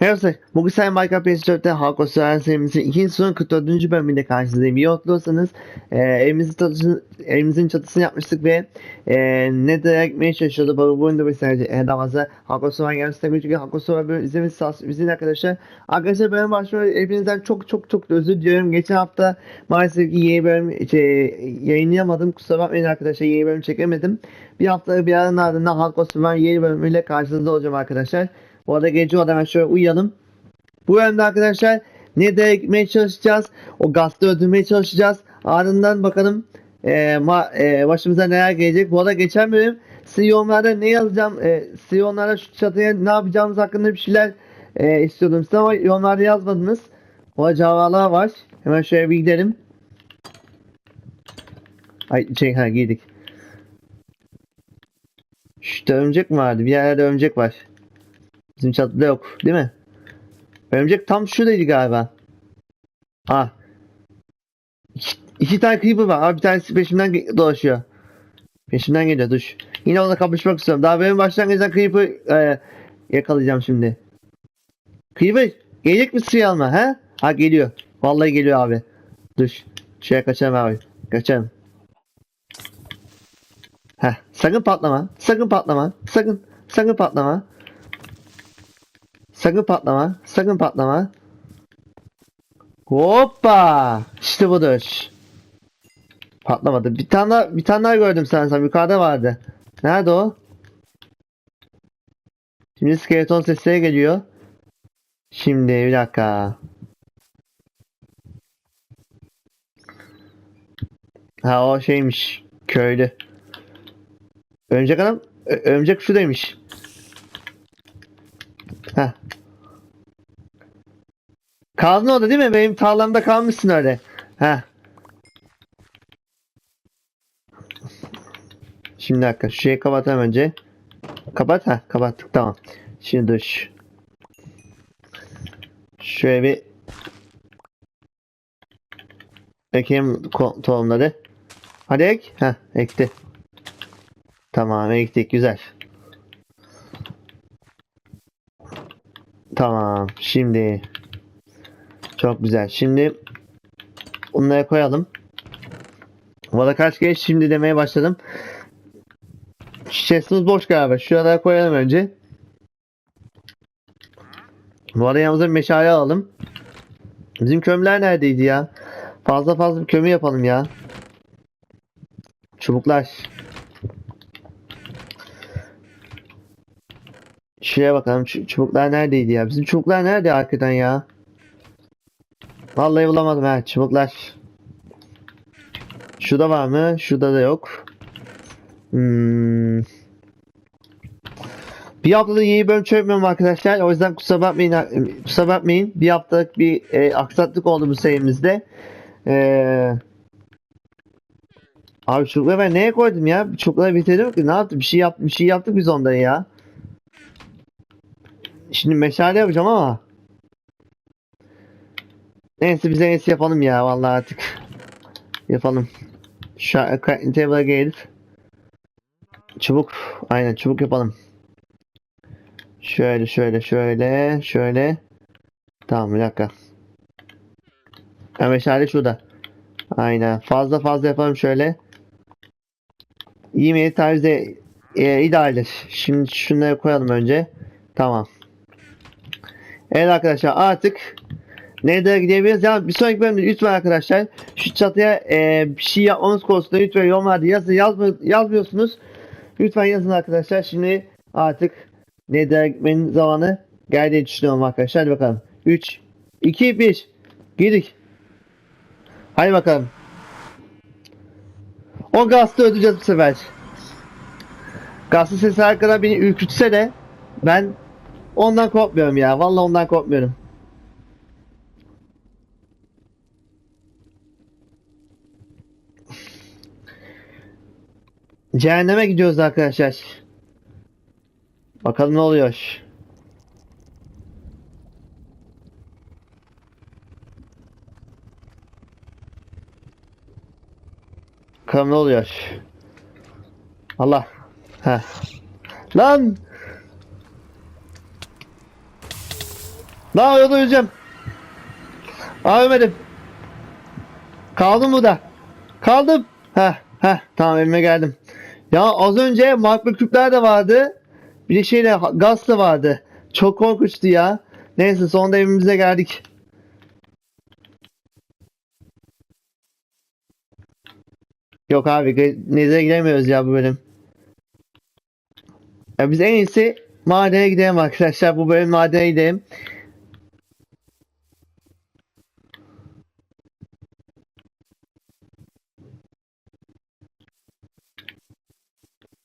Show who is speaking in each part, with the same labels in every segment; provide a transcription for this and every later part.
Speaker 1: Merhaba, bugün Sayın Minecraft PS4'te Hardcore Survival serimizin ikinci sezon 44. bölümünde karşınızdayım. İyi hatırlıyorsanız e, evimizin, çatısını, evimizin çatısını yapmıştık ve e, ne de gitmeye çalışıyordu. Bu oyunda bir sadece e, daha fazla Hardcore Survival gelmesine çünkü Hardcore Survival bölüm izlemenizi izleyin arkadaşlar. Arkadaşlar bölüm başlıyor. Hepinizden çok çok çok özür diliyorum. Geçen hafta maalesef ki yeni bölüm şey, yayınlayamadım. Kusura bakmayın arkadaşlar yeni bölüm çekemedim. Bir hafta bir aranın ardından Hardcore Survival yeni bölümüyle karşınızda olacağım arkadaşlar. Bu arada gece o hemen şöyle uyuyalım. Bu bölümde arkadaşlar ne de gitmeye çalışacağız. O gazete öldürmeye çalışacağız. Ardından bakalım e, ma, e, başımıza neler gelecek. Bu arada geçen bölüm size yorumlarda ne yazacağım, e, size yorumlarda şu çatıya ne yapacağımız hakkında bir şeyler e, istiyordum size ama yorumlarda yazmadınız. O cevaplar var. Hemen şöyle bir gidelim. Ay şey ha giydik. Şurada örümcek mi vardı? Bir yerde örümcek var. Bizim çatıda yok değil mi? Örümcek tam şuradaydı galiba. Ha. İki, iki tane creeper var. Abi bir tanesi peşimden dolaşıyor. Peşimden geliyor duş. Yine onunla kapışmak istiyorum. Daha benim başlangıçtan creeper e, yakalayacağım şimdi. Creeper gelecek mi suya alma ha? Ha geliyor. Vallahi geliyor abi. Duş. Şuraya kaçalım abi. Kaçalım. Heh, sakın patlama. Sakın patlama. Sakın. Sakın patlama. Sakın patlama. Sakın patlama. Hoppa! İşte budur. Patlamadı. Bir tane daha, bir tane daha gördüm sanırsam. Yukarıda vardı. Nerede o? Şimdi skeleton sesleri geliyor. Şimdi bir dakika. Ha o şeymiş. Köylü. Örümcek adam. Ö- örümcek şuradaymış. Heh. Kaldın orada değil mi? Benim tarlamda kalmışsın öyle. Heh. Şimdi dakika. Şu şeyi kapatalım önce. Kapat. ha kapattık. Tamam. Şimdi dur. Şöyle bir ekeyim tohumları. Hadi ek. Heh, ekti. Tamam ektik. Güzel. Tamam. Şimdi çok güzel. Şimdi bunları koyalım. Valla kaç kez şimdi demeye başladım. Chest'imiz boş galiba. Şuralara koyalım önce. Bu arada yanımıza meşale alalım. Bizim kömürler neredeydi ya? Fazla fazla bir kömür yapalım ya. Çubuklar. Şuraya bakalım. Çubuklar neredeydi ya? Bizim çubuklar nerede arkadan ya? Vallahi bulamadım ha. Çubuklar. Şurada var mı? Şurada da yok. Hmm. Bir haftada yeni bölüm çekmiyorum arkadaşlar. O yüzden kusura bakmayın. Kusura bakmayın. Bir haftalık bir e, aksaklık oldu bu serimizde. Eee Abi çubukları ben neye koydum ya? Çubukları bitirdim ki ne yaptı? Bir şey yap bir şey yaptık biz ondan ya. Şimdi meşale yapacağım ama. Neyse biz en iyisi yapalım ya vallahi artık. Yapalım. Şu table'a gelip çubuk aynen çubuk yapalım. Şöyle şöyle şöyle şöyle. Tamam bir dakika. Ha, meşale şurada. Aynen. Fazla fazla yapalım şöyle. Yemeği tarzı e, idealdir. Şimdi şunları koyalım önce. Tamam. Evet arkadaşlar artık Nether'a gidebiliriz. Ya bir sonraki bölümde lütfen arkadaşlar şu çatıya e, bir şey yapmamız konusunda lütfen yorumlarda yazın. Yazmı, yazmıyorsunuz. Lütfen yazın arkadaşlar. Şimdi artık Nether'a gitmenin zamanı geldiğini düşünüyorum arkadaşlar. Hadi bakalım. 3, 2, 1. Girdik. Hadi bakalım. O gazete ödeyeceğiz bu sefer. Gazete sesi arkadan beni ürkütse de ben ondan korkmuyorum ya. Vallahi ondan korkmuyorum. Cehenneme gidiyoruz arkadaşlar. Bakalım ne oluyor. Bakalım ne oluyor. Allah. Heh. Lan! Lan yolda öleceğim. Aa ölmedim. Kaldım burada. Kaldım. Heh heh tamam evime geldim. Ya az önce magma küpler de vardı. Bir de şeyle gaz da vardı. Çok korkunçtu ya. Neyse sonunda evimize geldik. Yok abi ge- Nez'e gidemiyoruz ya bu bölüm. Ya biz en iyisi madene gidelim arkadaşlar. Bu bölüm madene gidelim.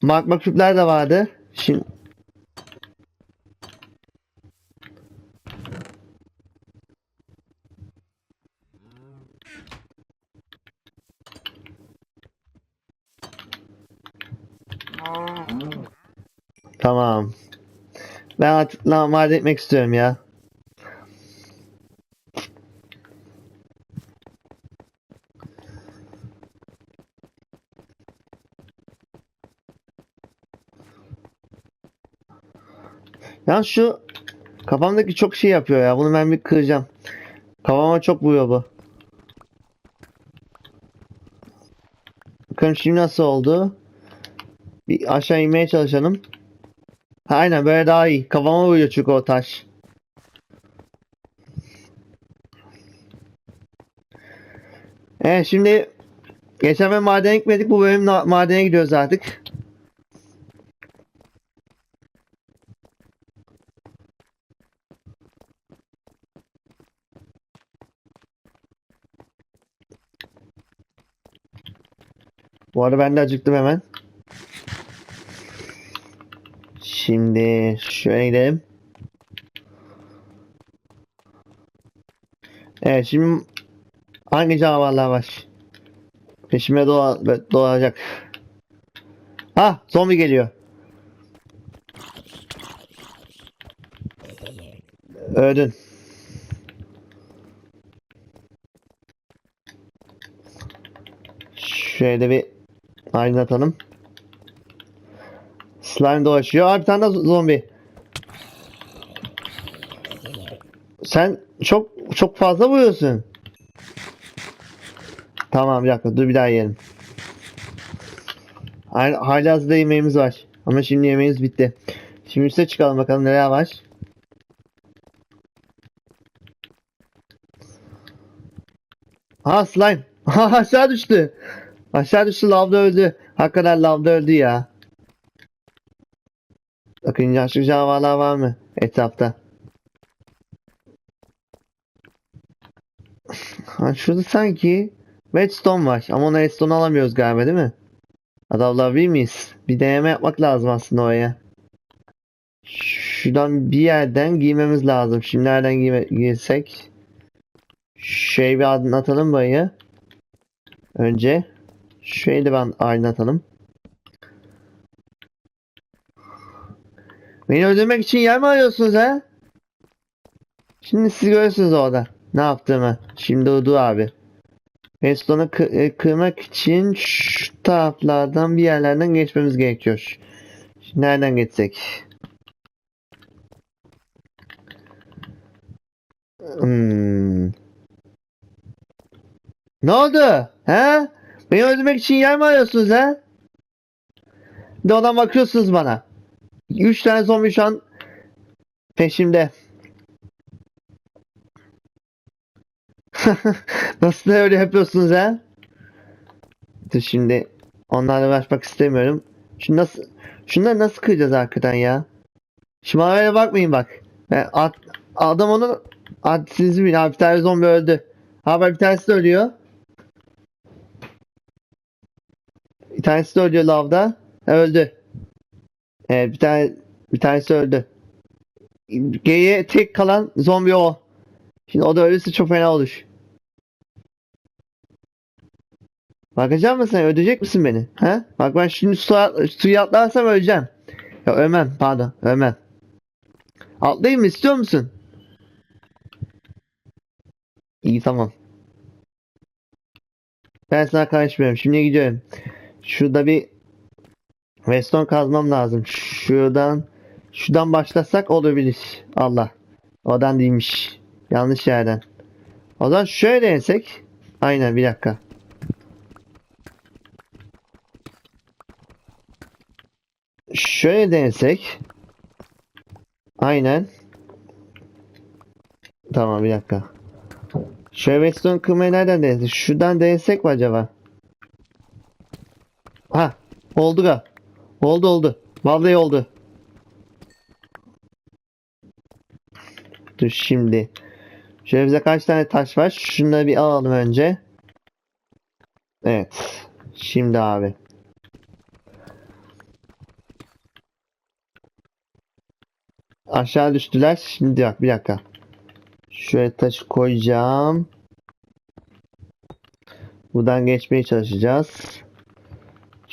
Speaker 1: Magma küpler de vardı. Şimdi Tamam. Ben artık namade etmek istiyorum ya. Ya şu kafamdaki çok şey yapıyor ya. Bunu ben bir kıracağım. Kafama çok vuruyor bu. Bakalım şimdi nasıl oldu. Bir aşağı inmeye çalışalım. Aynen böyle daha iyi. Kafama vuruyor çünkü o taş. Evet şimdi geçen bölüm madene gitmedik. Bu bölüm madene gidiyoruz artık. Bu arada ben de acıktım hemen. Şimdi şöyle gidelim. Evet şimdi hangi canavarlar var? Peşime doğa doğacak. Ha zombi geliyor. Öldün. Şöyle bir aydınlatalım. Slime dolaşıyor. Aa bir tane daha zombi. Sen çok çok fazla vuruyorsun. Tamam bir dakika dur bir daha yiyelim. Hala hazırda yemeğimiz var. Ama şimdi yemeğimiz bitti. Şimdi üste çıkalım bakalım neler var. Ha slime. Ha aşağı düştü. Aşağı düştü lavda öldü. Hakikaten lavda öldü ya. Bakın yaşlı canavarlar var mı etrafta? Ha, şurada sanki redstone var ama ona redstone alamıyoruz galiba değil mi? Hadi alabilir miyiz? Bir deneme yapmak lazım aslında oraya. Şuradan bir yerden giymemiz lazım. Şimdi nereden giyme, giysek? Şey bir aydınlatalım burayı. Önce. Şöyle de ben aydınlatalım. Beni öldürmek için yer mi arıyorsunuz ha? Şimdi siz görürsünüz orada. Ne yaptığımı. Şimdi Udu abi. Redstone'u kı- e, kırmak için şu taraflardan bir yerlerden geçmemiz gerekiyor. Şimdi nereden geçsek? Hmm. Ne oldu? He? Beni öldürmek için yer mi arıyorsunuz de oradan bakıyorsunuz bana. Üç tane zombi şu an peşimde. Nasıl öyle yapıyorsunuz ha? Dur şimdi onlarla uğraşmak istemiyorum. Şu nasıl şunları nasıl kıracağız arkadan ya? Şu maviye bakmayın bak. Ben at, adam onu at, siz bilin abi bir tane zombi öldü. Ha bak bir tanesi de ölüyor. Bir tanesi de ölüyor lavda. Ha, öldü. Evet bir tane bir tanesi öldü. Geriye tek kalan zombi o. Şimdi o da ölürse çok fena olur. Bakacak mısın? Öldürecek misin beni? He? Bak ben şimdi suya, suya atlarsam öleceğim. Ya ölmem pardon ölmem. Atlayayım mı istiyor musun? İyi tamam. Ben sana karışmıyorum. Şimdi gidiyorum. Şurada bir Redstone kazmam lazım. Şuradan şuradan başlasak olabilir. Allah. Odan değilmiş. Yanlış yerden. O zaman şöyle denesek. Aynen bir dakika. Şöyle denesek. Aynen. Tamam bir dakika. Şöyle redstone kırmayı nereden denesek? Şuradan denesek mi acaba? Ha oldu ga. Oldu oldu. Vallahi oldu. Dur şimdi. Şöyle bize kaç tane taş var? Şunları bir alalım önce. Evet. Şimdi abi. Aşağı düştüler. Şimdi bak bir dakika. Şöyle taşı koyacağım. Buradan geçmeye çalışacağız.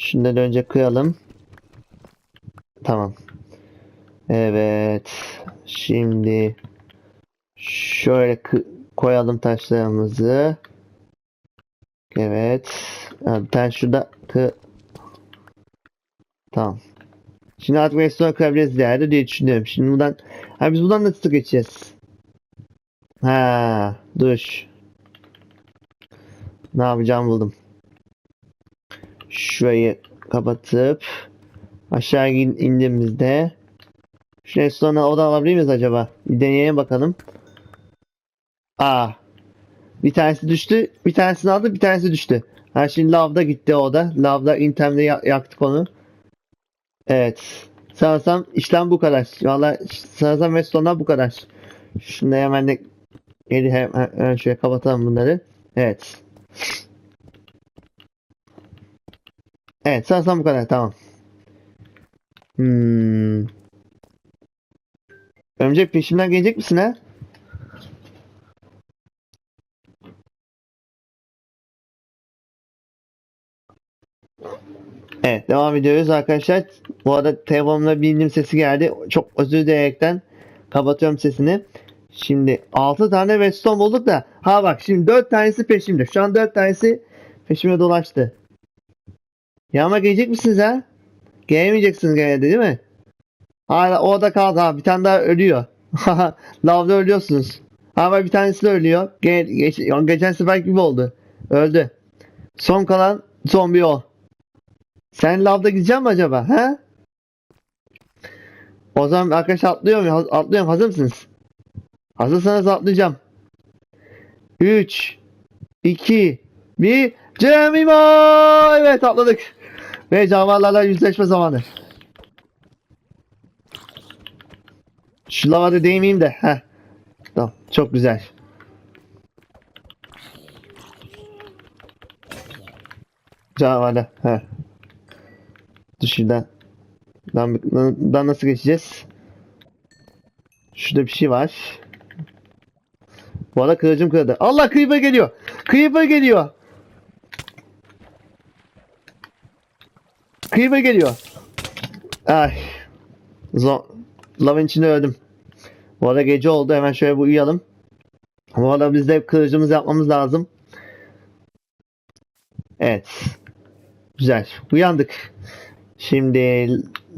Speaker 1: Şunları önce kıyalım. Tamam. Evet. Şimdi şöyle koyalım taşlarımızı. Evet. Bir tane şurada kı Tamam. Şimdi artık restoran kurabiliriz yerde diye düşünüyorum. Şimdi buradan ha biz buradan nasıl geçeceğiz? Ha, dur. Ne yapacağım buldum. Şurayı kapatıp aşağı in- indiğimizde şu restorana oda alabilir miyiz acaba? Bir deneyelim bakalım. Aa. Bir tanesi düştü. Bir tanesini aldı. Bir tanesi düştü. Ha şimdi lavda gitti o da. Lavda intemde ya- yaktık onu. Evet. Sanırsam işlem bu kadar. Valla sanırsam restorana bu kadar. Şunu hemen de geri hemen şöyle kapatalım bunları. Evet. Evet sanırsam bu kadar. Tamam. Hmm. Örümcek peşimden gelecek misin ha? Evet devam ediyoruz arkadaşlar. Bu arada telefonumda bir indim sesi geldi. Çok özür dileyerekten kapatıyorum sesini. Şimdi 6 tane redstone bulduk da. Ha bak şimdi 4 tanesi peşimde. Şu an 4 tanesi peşime dolaştı. Yanıma gelecek misiniz ha? Gelemeyeceksiniz gene de değil mi? Hala orada kaldı ha. Bir tane daha ölüyor. Lavda ölüyorsunuz. Ama bir tanesi de ölüyor. Ge geç geçen sefer gibi oldu. Öldü. Son kalan zombi o. Sen lavda gidecek mi acaba? He? O zaman arkadaşlar atlıyorum. ya, Atlıyorum. Hazır mısınız? Hazırsanız atlayacağım. 3 2 1 Cemimo! Evet atladık. Ve canavarlarla yüzleşme zamanı. Şu lavada değmeyeyim de. Heh. Tamam. Çok güzel. Canavarla. Heh. Dur şuradan. Dan, dan nasıl geçeceğiz? Şurada bir şey var. Bu arada kılıcım kırıldı. Allah Creeper geliyor. Creeper geliyor. Creeper geliyor. Ay. Zo Lavın içinde öldüm. Bu arada gece oldu. Hemen şöyle bir uyuyalım. Bu arada biz de kılıcımızı yapmamız lazım. Evet. Güzel. Uyandık. Şimdi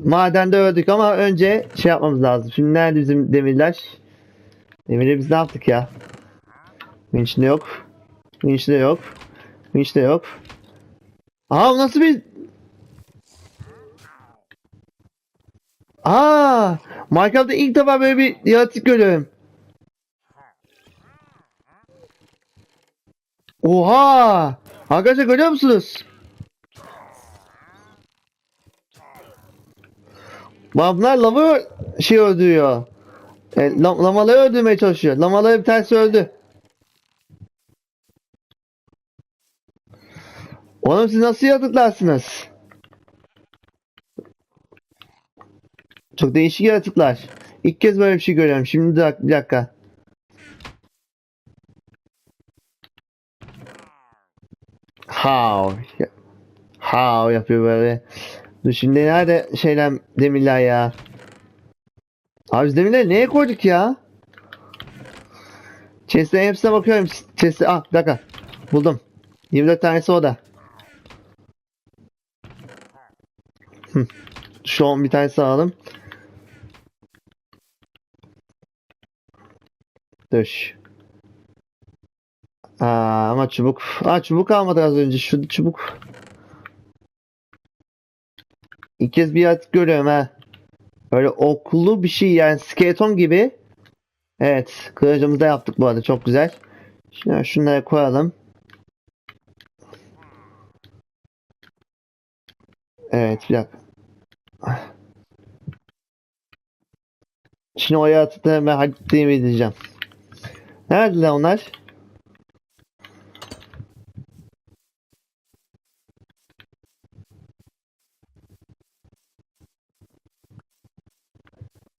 Speaker 1: madende öldük ama önce şey yapmamız lazım. Şimdi nerede bizim demirler? Demirleri biz ne yaptık ya? Winch'de yok. Winch'de yok. Winch'de yok. Aa nasıl bir... Aa, Minecraft'ta ilk defa böyle bir yaratık görüyorum. Oha! Arkadaşlar görüyor musunuz? Bunlar lavı şey öldürüyor. E, lam lamaları öldürmeye çalışıyor. Lamaları bir tanesi öldü. Oğlum siz nasıl yaratıklarsınız? Çok değişik yaratıklar. İlk kez böyle bir şey görüyorum. Şimdi bir dak- bir dakika. How? How yapıyor böyle. Dur şimdi nerede şeyler demirler ya? Abi biz demirleri neye koyduk ya? Chest'lerin hepsine bakıyorum. Chest'e ah bir dakika. Buldum. 24 tanesi o da. Şu an bir tanesi alalım. Dur. Aa, ama çubuk. Aa, çubuk almadı az önce. Şu çubuk. İlk kez bir yaratık görüyorum ha. Böyle oklu bir şey yani skeleton gibi. Evet. Kılıcımızı da yaptık bu arada. Çok güzel. Şimdi şunları koyalım. Evet bir dakika. Şimdi o yaratıkları ben hallettiğimi edeceğim. Neredeler onlar?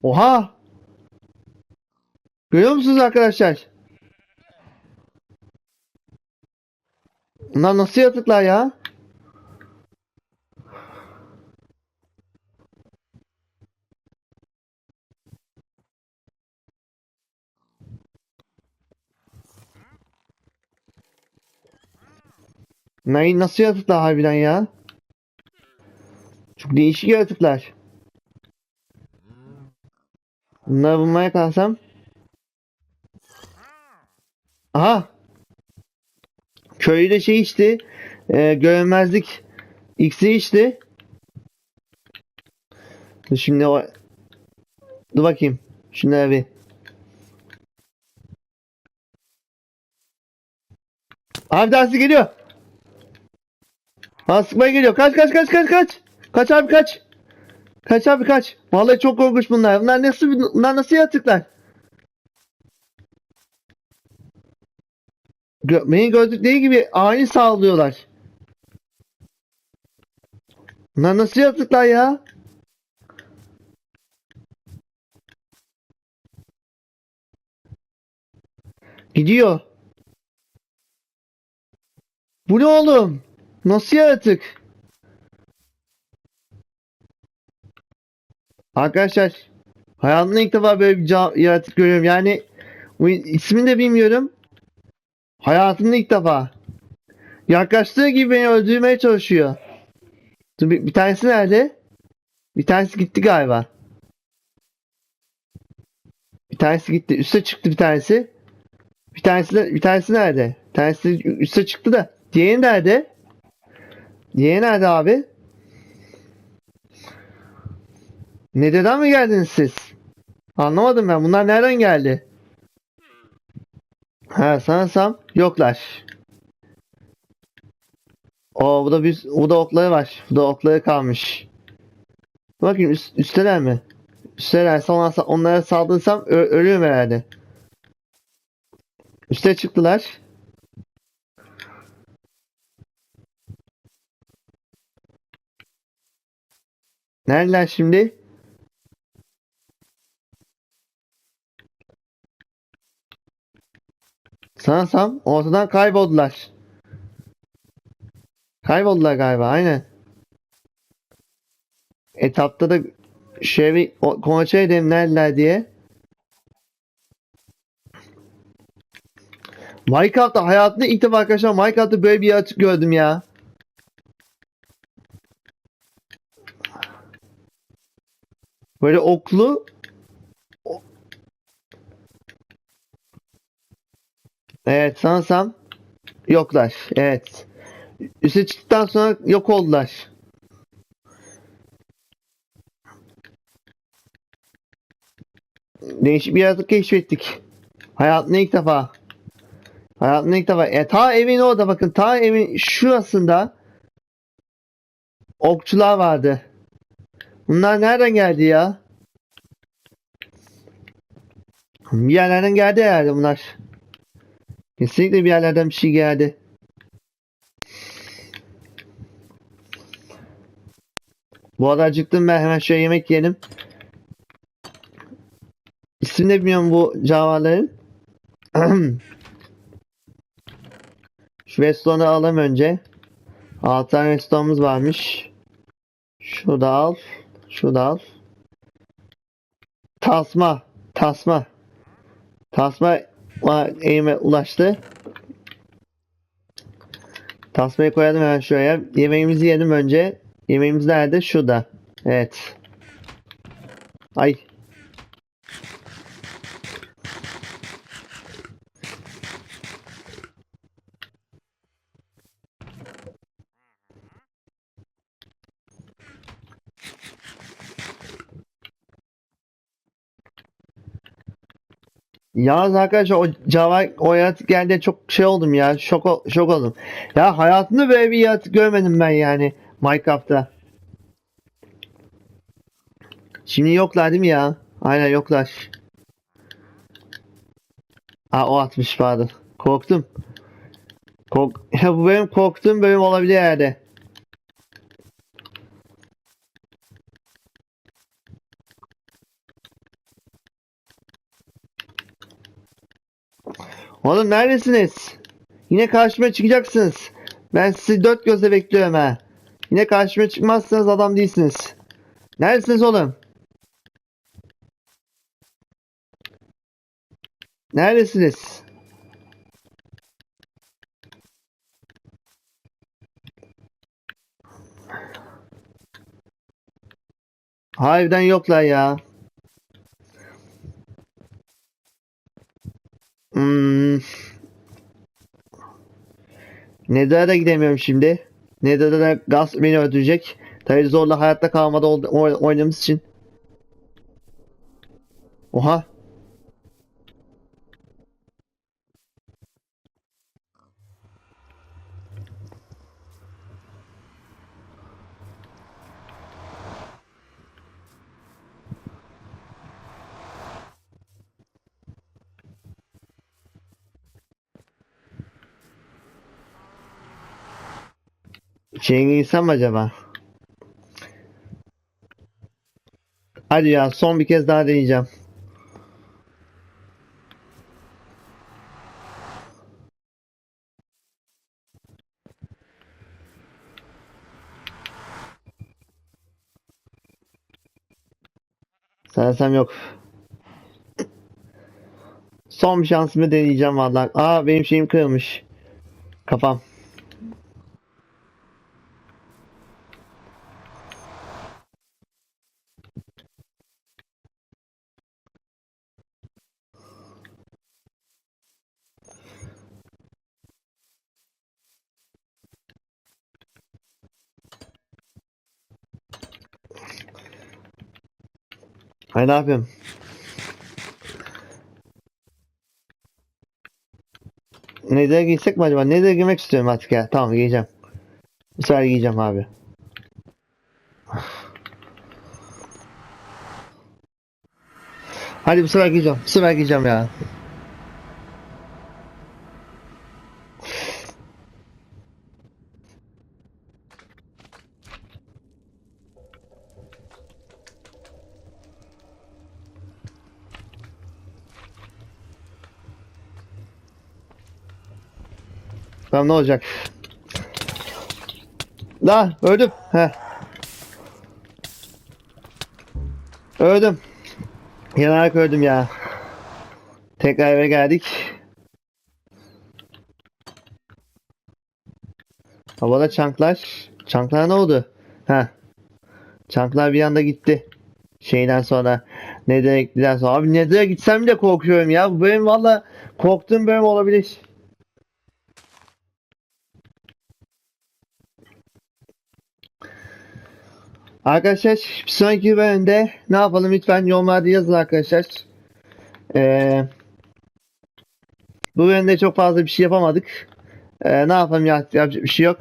Speaker 1: Oha! Görüyor musunuz arkadaşlar? Bunlar nasıl yaratıklar ya? Bunlar nasıl yaratıklar harbiden ya? Çok değişik yaratıklar. Bunları bulmaya kalsam. Aha. Köyde şey içti. E, görmezlik X'i içti. Şimdi o Dur bakayım. Şunlara bir. Abi dersi geliyor. Ha geliyor. Kaç kaç kaç kaç kaç. Kaç abi kaç. Kaç abi kaç. Vallahi çok korkunç bunlar. Bunlar nasıl bunlar nasıl yaratıklar? Beni gördükleri gibi ani sağlıyorlar. Bunlar nasıl yaratıklar ya? Gidiyor. Bu ne oğlum? Nasıl yaratık? Arkadaşlar hayatımda ilk defa böyle bir yaratık görüyorum. Yani ismini de bilmiyorum. Hayatımda ilk defa. Yaklaştığı gibi beni öldürmeye çalışıyor. Dur, bir, bir tanesi nerede? Bir tanesi gitti galiba. Bir tanesi gitti. Üste çıktı bir tanesi. Bir tanesi bir tanesi nerede? Bir tanesi üste çıktı da. Diğeri nerede? Diğeri nerede abi? Nereden mi geldiniz siz? Anlamadım ben. Bunlar nereden geldi? Ha sanırsam yoklar. O bu da bir bu da okları var. Bu da okları kalmış. Bakayım üst, üstteler mi? Üsttelerse onlara, onlara saldırsam ö- ölüyorum herhalde. Üste çıktılar. Neredeler şimdi? Sanırsam ortadan kayboldular. Kayboldular galiba aynen. Etapta da şey o- kontrol edelim neredeler diye. Minecraft'ta hayatımda ilk defa arkadaşlar Minecraft'ta böyle bir yaratık gördüm ya. Böyle oklu Evet sanırsam yoklar. Evet. Üste çıktıktan sonra yok oldular. Değişik bir yaratık keşfettik. Hayatımda ilk defa. Hayatımda ilk defa. E, ta evin orada bakın. Ta evin şurasında okçular vardı. Bunlar nereden geldi ya? Bir yerlerden geldi herhalde bunlar. Kesinlikle bir yerlerden bir şey geldi. Bu arada acıktım ben hemen şöyle yemek yiyelim. İsmini de bilmiyorum bu canavarların. Şu Weston'u alalım önce. 6 tane Weston'umuz varmış. Şurada al. Şurada al. Tasma. Tasma. Tasma ma- elime ulaştı. Tasmayı koyalım hemen şuraya. Yemeğimizi yiyelim önce. Yemeğimiz nerede? Şurada. Evet. Ay. Yalnız arkadaşlar o Java o yaratık geldi çok şey oldum ya. Şok, şok oldum. Ya hayatımda böyle bir yaratık görmedim ben yani Minecraft'ta. Şimdi yoklar değil mi ya? Aynen yoklar. Aa o atmış pardon. Korktum. Kork ya bu benim korktuğum bölüm olabilir herhalde. Oğlum neredesiniz? Yine karşıma çıkacaksınız. Ben sizi dört gözle bekliyorum ha. Yine karşıma çıkmazsanız adam değilsiniz. Neredesiniz oğlum? Neredesiniz? Harbiden yoklar ya. Hmm. Nether'a gidemiyorum şimdi. Nether'da gaz beni öldürecek. Tabii zorla hayatta kalmada oynadığımız için. Oha. Şeye gitsem mi acaba? Hadi ya son bir kez daha deneyeceğim. Sanırsam yok. Son bir şansımı deneyeceğim vallahi. Aa benim şeyim kırılmış. Kafam. Hay ne yapayım? Nedir'e giysek mi acaba? Nedir'e girmek istiyorum artık ya. Tamam giyeceğim. Bu sefer giyeceğim abi. Hadi bu sefer giyeceğim. Bu sefer giyeceğim ya. Tamam ne olacak? La öldüm. Heh. Öldüm. Yanarak öldüm ya. Tekrar eve geldik. Havada çanklar. Çanklar ne oldu? Ha. Çanklar bir anda gitti. Şeyden sonra. Nedir'e gittiler sonra. Abi Nedir'e gitsem de korkuyorum ya. Bu benim valla korktuğum bölüm olabilir. Arkadaşlar bir sonraki bölümde ne yapalım lütfen yorumlarda yazın arkadaşlar. Ee, bu bölümde çok fazla bir şey yapamadık. Ee, ne yapalım ya yapacak bir şey yok.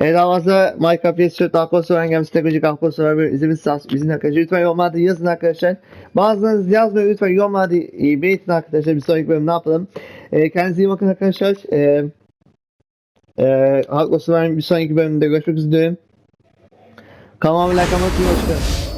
Speaker 1: Ee, daha fazla Minecraft PS4 Dark öğren gelmiş teknolojik Dark Survivor izlemenizi bizim arkadaşlar. Lütfen yorumlarda yazın arkadaşlar. Bazılarınız yazmayın lütfen yorumlarda belirtin arkadaşlar. Bir sonraki bölüm ne yapalım. Ee, kendinize iyi bakın arkadaşlar. Ee, e, Dark Survivor'ın bir sonraki bölümde görüşmek üzere. Kanalıma like atmayı unutmayın.